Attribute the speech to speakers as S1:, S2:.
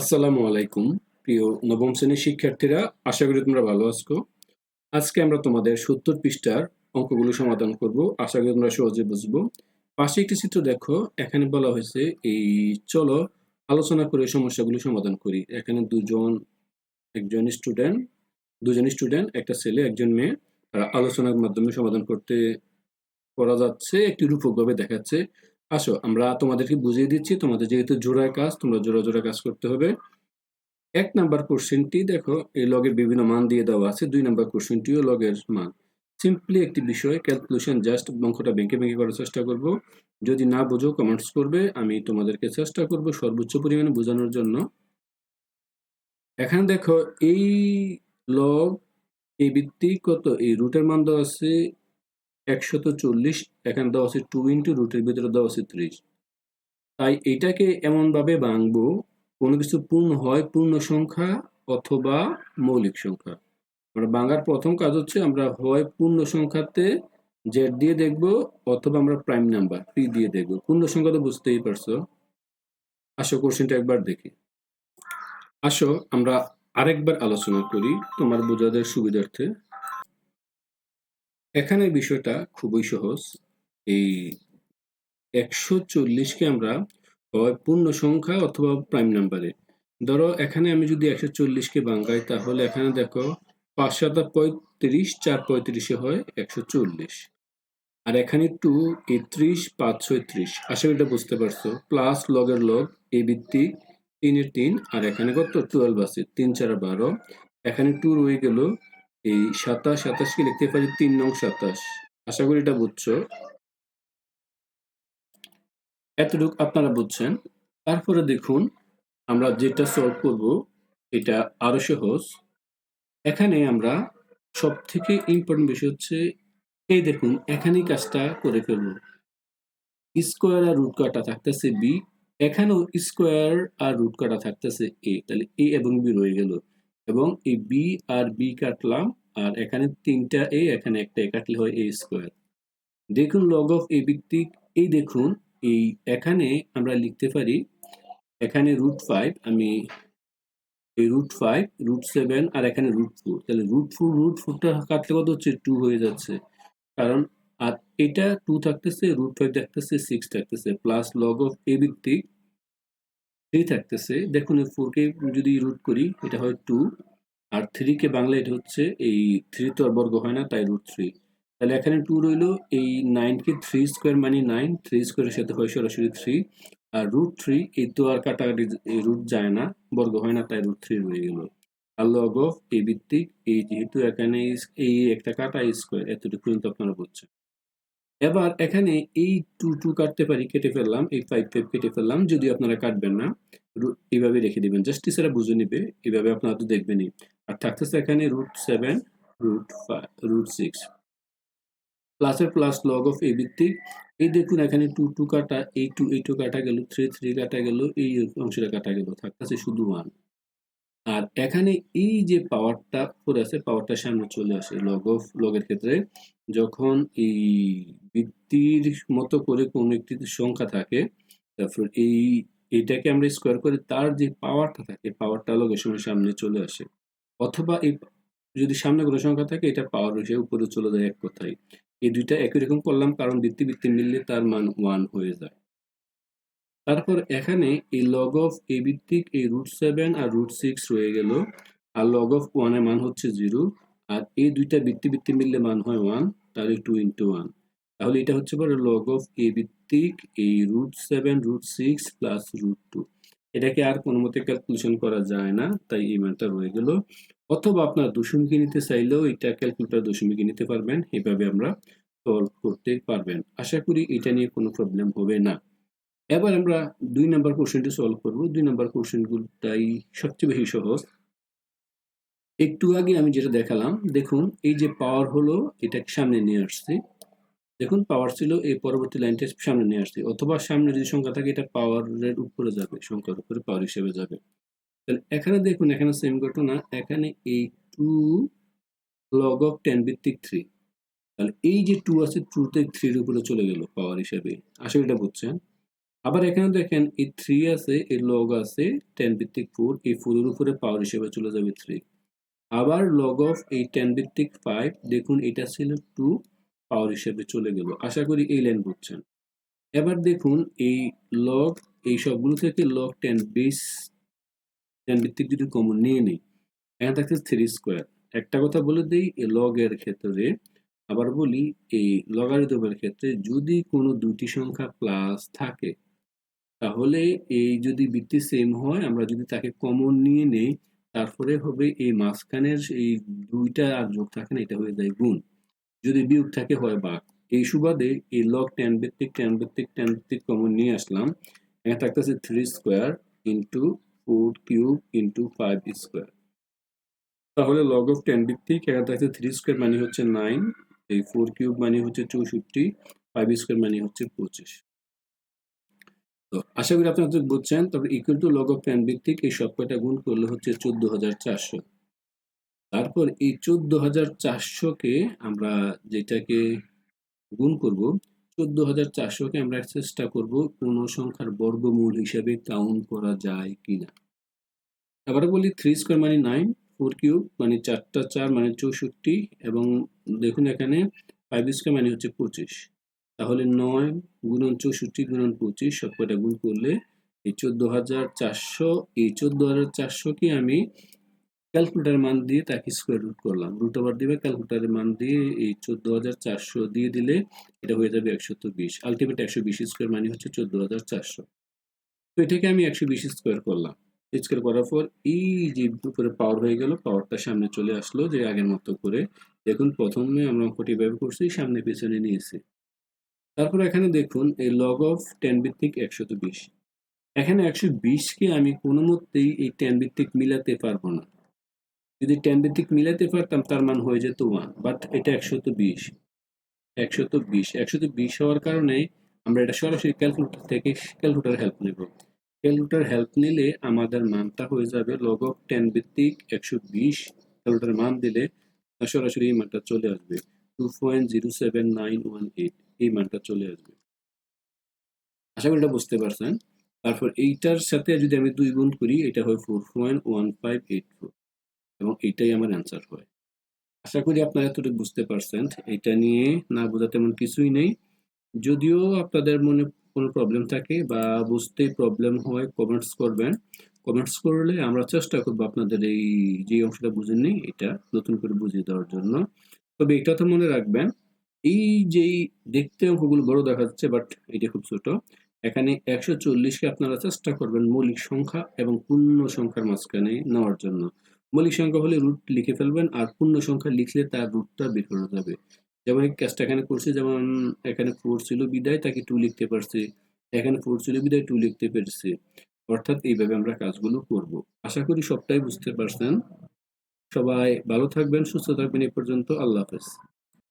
S1: আসসালামু আলাইকুম, প্রিয় নবম শ্রেণির শিক্ষার্থীরা, আশা করি তোমরা ভালো আছো। আজকে আমরা তোমাদের সত্তর পৃষ্ঠার অঙ্কগুলো সমাধান করব। আশা করি তোমরা সহজে বুঝব। পাশে একটি চিত্র দেখো, এখানে বলা হয়েছে, এই চলো আলোচনা করে সমস্যাগুলো সমাধান করি। এখানে দুজন, একজন স্টুডেন্ট দুজন স্টুডেন্ট একটা ছেলে, একজন মেয়ে, তারা আলোচনার মাধ্যমে সমাধান করতে করা যাচ্ছে, একটি রূপকভাবে দেখাচ্ছে। আসো, আমরা তোমাদেরকে বুঝিয়ে দিচ্ছি, তোমাদের যেহেতু জোড়ায় কাজ, তোমরা জোড়া জোড়া কাজ করতে হবে। এক নাম্বার কোশ্চেনটি দেখো, এই লগের বিভিন্ন মান দিয়ে দেওয়া আছে, দুই নাম্বার কোশ্চেনটিও লগের মান। সিম্পলি একটি বিষয় ক্যালকুলেশন জাস্ট অঙ্কটা ভেঙে ভেঙে করার চেষ্টা করব। যদি না বোঝো কমেন্টস করবে, আমি তোমাদেরকে চেষ্টা করব সর্বোচ্চ পরিমাণে বোঝানোর জন্য। এখানে দেখো, এই লগ এই ভিত্তিক কত, এই রুটের মান দেওয়া আছে একশত চল্লিশ, এখানে দেওয়া আছে টু ইন্টু রুটের ভিতরে দেওয়া আছে ত্রিশ। তাই এটাকে এমনভাবে ভাঙবো, কোনো কিছু পূর্ণ হয় পূর্ণ সংখ্যা অথবা মৌলিক সংখ্যা। আমরা ভাঙার প্রথম কাজ হচ্ছে আমরা হয় পূর্ণ সংখ্যাতে জেড দিয়ে দেখব অথবা আমরা প্রাইম নাম্বার পি দিয়ে দেখব। পূর্ণ সংখ্যা তো বুঝতেই পারছ। আসো কোশ্চেনটা একবার দেখি। আসো, আমরা আরেকবার আলোচনা করি তোমার বোঝাদের সুবিধার্থে। এখানে বিষয়টা খুবই সহজ। এই একশো চল্লিশকে আমরা হয় পূর্ণ সংখ্যা অথবা প্রাইম নাম্বারে ধরো এখানে আমি যদি একশো চল্লিশকে বাঙ্গাই, তাহলে এখানে দেখো পাঁচ সাতা পঁয়ত্রিশ, চার পঁয়ত্রিশে হয় একশো চল্লিশ। আর এখানে টু এই ত্রিশ, পাঁচ ছয়ত্রিশ আশা করি এটা বুঝতে পারছ। প্লাস লগের লগ এই ভিত্তিক তিনের তিন, আর এখানে কত? টুয়েলভ আছে। তিন, চার, বারো। এখানে টু রয়ে গেল এই সাতাশ সাতাশকে লিখতে পারি তিন নং সাতাশ। আশা করি এটা বুঝছ। এতটুকু আপনারা বুঝছেন। তারপরে দেখুন, আমরা যেটা সলভ করব, এটা আরও সহজ। এখানে আমরা সব থেকে ইম্পর্টেন্ট বিষয় হচ্ছে, এই দেখুন, এখানেই কাজটা করে ফেলব। স্কোয়ার আর রুট কাটা থাকতেছে বি এখানেও স্কোয়ার আর রুট কাটা থাকতেছে এ তাহলে এ এবং বি রয়ে গেল। এবং এই বি আর বি কাটলাম আর এখানে তিনটা এ এখানে একটা এ কাটলে হয় এ স্কোয়ার দেখুন লগ অফ এ ভিত্তিক, এই দেখুন, এই এখানে আমরা লিখতে পারি, এখানে রুট ফাইভ আমি এই রুট ফাইভ রুট সেভেন আর এখানে রুট ফোর তাহলে রুট ফোর রুট ফোরটা কাটলে কত হচ্ছে? টু হয়ে যাচ্ছে। কারণ আর এটা টু থাকতেছে রুট ফাইভ থাকতেছে সিক্স থাকতেছে প্লাস লগ অফ এ ভিত্তিক থ্রি থাকতেছে। দেখুন ফোরকে যদি রুট করি, এটা হয় টু আর থ্রিকে বাংলা এটা হচ্ছে এই থ্রি তো আর বর্গ হয় না, তাই রুট থ্রি তাহলে এখানে টু রইল, এই নাইনকে থ্রি স্কোয়ার মানে নাইন থ্রি স্কোয়ারের সাথে হয় সরাসরি থ্রি আর রুট থ্রি এই তো আর কাটাকাটি রুট যায় না, বর্গ হয় না, তাই রুট থ্রি রয়ে গেল। আর লগ অফ এই ভিত্তিক, এই যেহেতু এখানে এই একটা কাটা স্কোয়ার এতটুকু পর্যন্ত আপনারা বুঝছেন। এবার এখানে এই টু টু কাটতে পারি, কেটে ফেললাম, এই ফাইভ ফাইভ কেটে ফেললাম, যদি আপনারা কাটবেন না এইভাবে রেখে দিবেন। জাস্ট টিচারা বুঝে নিবে, এইভাবে আপনারা তো দেখবেনই। আর থাকতেছে এখানে root seven root five root six প্লাসের প্লাস লগ অফ এ ভিত্তিক। এই দেখুন এখানে টু টু কাটা, এই টু এই টু কাটা গেল থ্রি থ্রি কাটা গেল, এই অংশটা কাটা গেল, থাকতেছে শুধু ওয়ান আর এখানে এই যে পাওয়ারটা পড়ে আছে পাওয়ারটা সামনে চলে আসে লগ অফ লগের ক্ষেত্রে। যখন এই বৃত্তির মতো করে কোন একটি সংখ্যা থাকে, তারপর এই এইটাকে আমরা স্কোয়ার করে তার যে পাওয়ারটা থাকে পাওয়ারটা সময় সামনে চলে আসে। অথবা এই যদি সামনে কোনো সংখ্যা থাকে, এটা পাওয়ার হিসেবে উপরে চলে যায় এক কথায়। এই দুইটা একই রকম করলাম, কারণ বৃত্তি বৃত্তি মিললে তার মান ওয়ান হয়ে যায়। তারপর এখানে এই লগ অফ এ ভিত্তিক এই রুট সেভেন আর রুট সিক্স রয়ে গেল, আর লগ অফ ওয়ানের মান হচ্ছে জিরো আর এই দুইটা বৃত্তি বৃত্তি মিললে মান হয় ওয়ান তাহলে টু ইন্টু ওয়ান তাহলে এটা হচ্ছে পরে লগ অফ এ ভিত্তিক এই root seven root six plus root two এটাকে আর কোনো মতে ক্যালকুলেশন করা যায় না, তাই এই মানটা রয়ে গেল। অথবা আপনার দশমিকে নিতে চাইলেও এটা ক্যালকুলেটার দশমিকে নিতে পারবেন, এভাবে আমরা সলভ করতে পারবেন। আশা করি এটা নিয়ে কোনো প্রবলেম হবে না। এবার আমরা দুই নাম্বার কোশ্চেনটি সলভ করব। দুই নাম্বার কোশ্চেনগুলোটাই সবচেয়ে বেশি সহজ। একটু আগে আমি যেটা দেখালাম, দেখুন, এই যে পাওয়ার হলো এটা সামনে নিয়ে আসছি। দেখুন পাওয়ার ছিল এই পরবর্তী লাইনটা সামনে নিয়ে আসছে অথবা সামনে যদি সংখ্যা থাকে, এটা পাওয়ারের উপরে যাবে, সংখ্যার উপরে পাওয়ার হিসেবে যাবে। তাহলে এখানে দেখুন, এখানে সেম ঘটনা, এখানে এই টু লগ অফ টেন ভিত্তিক থ্রি তাহলে এই যে টু আছে টু টুতে থ্রির উপরে চলে গেল পাওয়ার হিসেবে। আসলে এটা বুঝছেন। আবার এখানে দেখেন, এই থ্রি আছে, এই লগ আছে টেন ভিত্তিক ফোর এই ফোরের উপরে পাওয়ার হিসেবে চলে যাবে থ্রি আবার লগ অফ এই টেন ভিত্তিক ফাইভ দেখুন, এটা ছিল টু পাওয়ার হিসেবে চলে গেল। আশা করি এই লাইন বুঝছেন। এবার দেখুন, এই লগ এই সবগুলো থেকে লগ টেন বেস টেন ভিত্তিক যদি কমন নিয়ে নিই, এখানে থাকছে থ্রি স্কোয়ার একটা কথা বলে দিই, এই লগ এর ক্ষেত্রে, আবার বলি, এই লগারিদমের ক্ষেত্রে যদি কোনো দুটি সংখ্যা প্লাস থাকে, তাহলে এই যদি বৃত্তি সেম হয়, আমরা যদি তাকে কমন নিয়ে নেই, তারপরে হবে এই মাঝখানের এই দুইটা আর যোগ থাকে না, এটা হয়ে যায় গুণ। যদি বিয়োগ থাকে হয় বাঘ। এই সুবাদে এই লগ টেন ভিত্তিক টেন ভিত্তিক টেন ভিত্তিক কমন নিয়ে আসলাম। এখানে থাকতেছে three square into four cube into five square তাহলে লগ অফ টেন ভিত্তিক, এখানে থাকছে থ্রি স্কোয়ার মানে হচ্ছে নাইন এই ফোর কিউব মানে হচ্ছে চৌষট্টি ফাইভ স্কোয়ার মানে হচ্ছে পঁচিশ। তো আশা করি আপনারা বুঝছেন, তবে equal to log of ten ভিত্তিক এই সব কয়টা গুণ করলে হচ্ছে চোদ্দ হাজার চারশো। তারপর এই চোদ্দ হাজার চারশোকে আমরা যেটাকে গুণ করব, চোদ্দ হাজার চারশোকে আমরা চেষ্টা করব কোন সংখ্যার বর্গমূল হিসেবে কাউন্ট করা যায় কিনা। আবার বলি থ্রি স্কোয়ার মানে নাইন ফোর কিউব মানে চারটা, চার মানে চৌষট্টি, এবং দেখুন এখানে ফাইভ স্কোয়ার মানে হচ্ছে পঁচিশ। তাহলে নয় গুণন চৌষট্টি গুণন পঁচিশ সব কটা গুণ করলে এই চোদ্দ হাজার চারশো, এই চোদ্দ হাজার চারশোকে আমি ক্যালকুলেটারের মান দিয়ে তাকে স্কোয়ার রুট করলাম। রুট ওভার দিবে ক্যালকুলেটারের মান দিয়ে এই চোদ্দ হাজার চারশো দিয়ে দিলে এটা হয়ে যাবে একশত বিশ। আলটিমেট একশো বিশ স্কোয়ার মানে হচ্ছে চোদ্দ হাজার চারশো। তো এটাকে আমি একশো বিশ স্কোয়ার করলাম। স্কোয়ার করার পর এই যে উপরে পাওয়ার হয়ে গেল পাওয়ারটা সামনে চলে আসলো যে আগের মতো করে। দেখুন, প্রথমে আমরা অঙ্কটি ব্যবহার করছি, সামনে পেছনে নিয়েছি। তারপর এখানে দেখুন, এই লগ অফ টেন ভিত্তিক একশত বিশ। এখানে একশো বিশকে আমি কোনো মতেই এই টেন ভিত্তিক মিলাতে পারব না। যদি টেন ভিত্তিক মিলাতে পারতাম, তার মান হয়ে যেত ওয়ান বাট এটা একশত বিশ। একশত বিশ একশত বিশ হওয়ার কারণে আমরা এটা সরাসরি ক্যালকুলেটর থেকে ক্যালকুলেটার হেল্প নেব। ক্যালকুলেটার হেল্প নিলে আমাদের মানটা হয়ে যাবে লগ অফ টেন ভিত্তিক একশো বিশ ক্যালকুলেটার মান দিলে সরাসরি এই মানটা চলে আসবে। Two point zero seven nine one eight এই মানটা চলে আসবে। আশা করি এটা বুঝতে পারছেন। তারপর এইটার সাথে যদি আমি দুই গুণ করি, এটা হয় four point one five eight four এবং এইটাই আমার অ্যান্সার হয়। আশা করি আপনারা এতটুকু বুঝতে পারছেন। এটা নিয়ে না বোঝা তেমন কিছুই নেই। যদিও আপনাদের মনে কোনো প্রবলেম থাকে বা বুঝতে প্রবলেম হয় কমেন্টস করবেন। কমেন্টস করলে আমরা চেষ্টা করব আপনাদের এই যে অংশটা বুঝেননি এটা নতুন করে বুঝিয়ে দেওয়ার জন্য। তবে এটা তো মনে রাখবেন, এই যেই দেখতে অঙ্কগুলো বড় দেখা যাচ্ছে বাট এটা খুব ছোট, এখানে একশো চল্লিশকে আপনারা চেষ্টা করবেন মৌলিক সংখ্যা এবং পূর্ণ সংখ্যার মাঝখানে নেওয়ার জন্য। মৌলিক সংখ্যা হলে রুট লিখে ফেলবেন আর পূর্ণ সংখ্যা লিখলে তার রুটটা বের করা যাবে যেমন কাজটা এখানে করছে, যেমন এখানে ফোর ছিল বিদায়, তাকে টু লিখতে পারছে। এখানে ফোর ছিল বিদায় টু লিখতে পেরেছি। অর্থাৎ এইভাবে আমরা কাজগুলো করব। আশা করি সবটাই বুঝতে পারছেন। সবাই ভালো থাকবেন, সুস্থ থাকবেন। এ পর্যন্ত আল্লাহ হাফেজ।